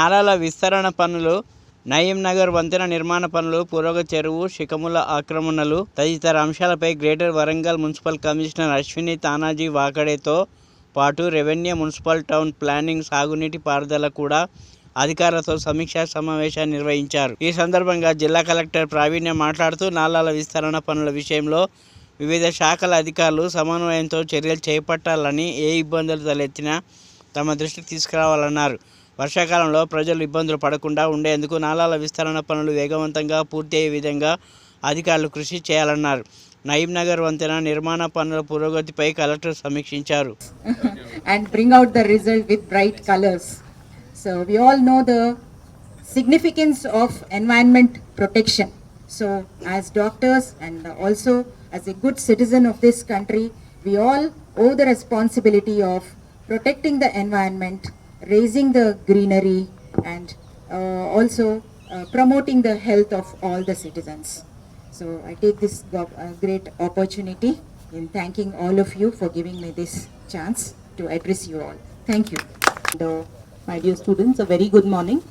నాలాల విస్తరణ పనులు నయీం నగర్ వంతెన నిర్మాణ పనులు పురోగ చెరువు శిఖముల ఆక్రమణలు తదితర అంశాలపై greater Warangal municipal commissioner Ashwini Tanaji వాకడేతో పాటు రెవెన్యూ మున్సిపల్ టౌన్ ప్లానింగ్ సాగునీటి పారుదల కూడా అధికారులతో సమీక్షా సమావేశాన్ని నిర్వహించారు. ఈ సందర్భంగా జిల్లా కలెక్టర్ ప్రావీణ్య మాట్లాడుతూ నాలాల విస్తరణ పనుల విషయంలో వివిధ శాఖల అధికారులు సమన్వయంతో చర్యలు చేపట్టాలని ఏ ఇబ్బందులు తలెత్తినా తమ దృష్టికి తీసుకురావాలన్నారు. వర్షాకాలంలో ప్రజలు ఇబ్బందులు పడకుండా ఉండేందుకు నాలాల విస్తరణ పనులు వేగవంతంగా పూర్తయ్యే విధంగా అధికారులు కృషి చేయాలన్నారు. నగర్ వంతెన నిర్మాణ పనుల పురోగతిపై కలెక్టర్ సమీక్షించారు. And bring out the result with bright colours so we all know the significance of environment protection so as doctors and also as a good citizen of this country we all owe the responsibility of protecting the environment raising the greenery and uh, also uh, promoting the health of all the citizens. So I take this uh, great opportunity in thanking all of you for giving me this chance to address you all. Thank you. And, my dear students, a very good morning.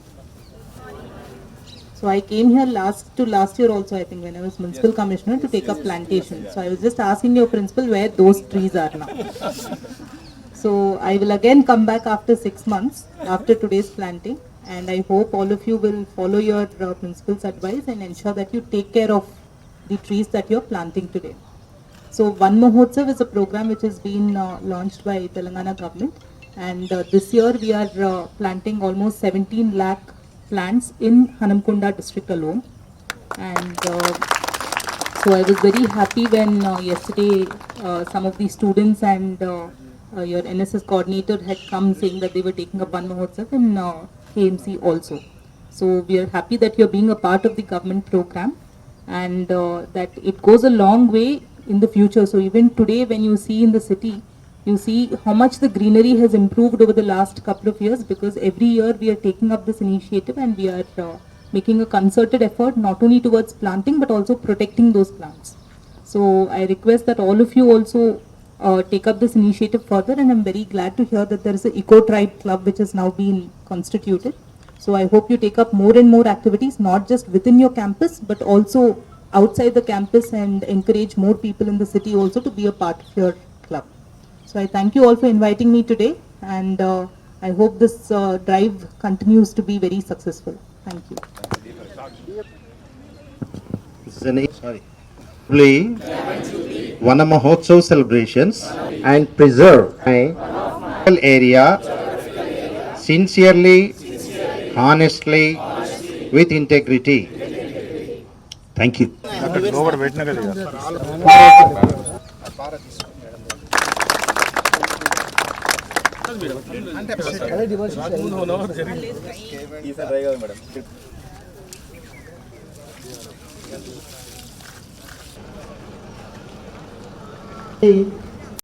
So I came here last to last year also, I think, when I was municipal commissioner to take up plantation. So I was just asking your principal where those trees are now. So I will again come back after six months after today's planting, and I hope all of you will follow your uh, principal's advice and ensure that you take care of the trees that you are planting today. So One Mahotsav is a program which has been uh, launched by Telangana government and uh, this year we are uh, planting almost 17 lakh plants in Hanamkunda district alone. And uh, so I was very happy when uh, yesterday uh, some of the students and uh, uh, your NSS coordinator had come saying that they were taking up One Mahotsav in uh, KMC also. So we are happy that you're being a part of the government program and uh, that it goes a long way in the future. So even today, when you see in the city, you see how much the greenery has improved over the last couple of years because every year we are taking up this initiative and we are uh, making a concerted effort not only towards planting but also protecting those plants. So I request that all of you also uh, take up this initiative further and I'm very glad to hear that there is a Eco Tribe Club which has now been constituted. So I hope you take up more and more activities, not just within your campus, but also outside the campus and encourage more people in the city also to be a part of your club. So I thank you all for inviting me today and uh, I hope this uh, drive continues to be very successful. Thank you. sorry, Jubilee, Vana Mahotsav celebrations and preserve my area sincerely, honestly, with integrity. Thank you. 嗯。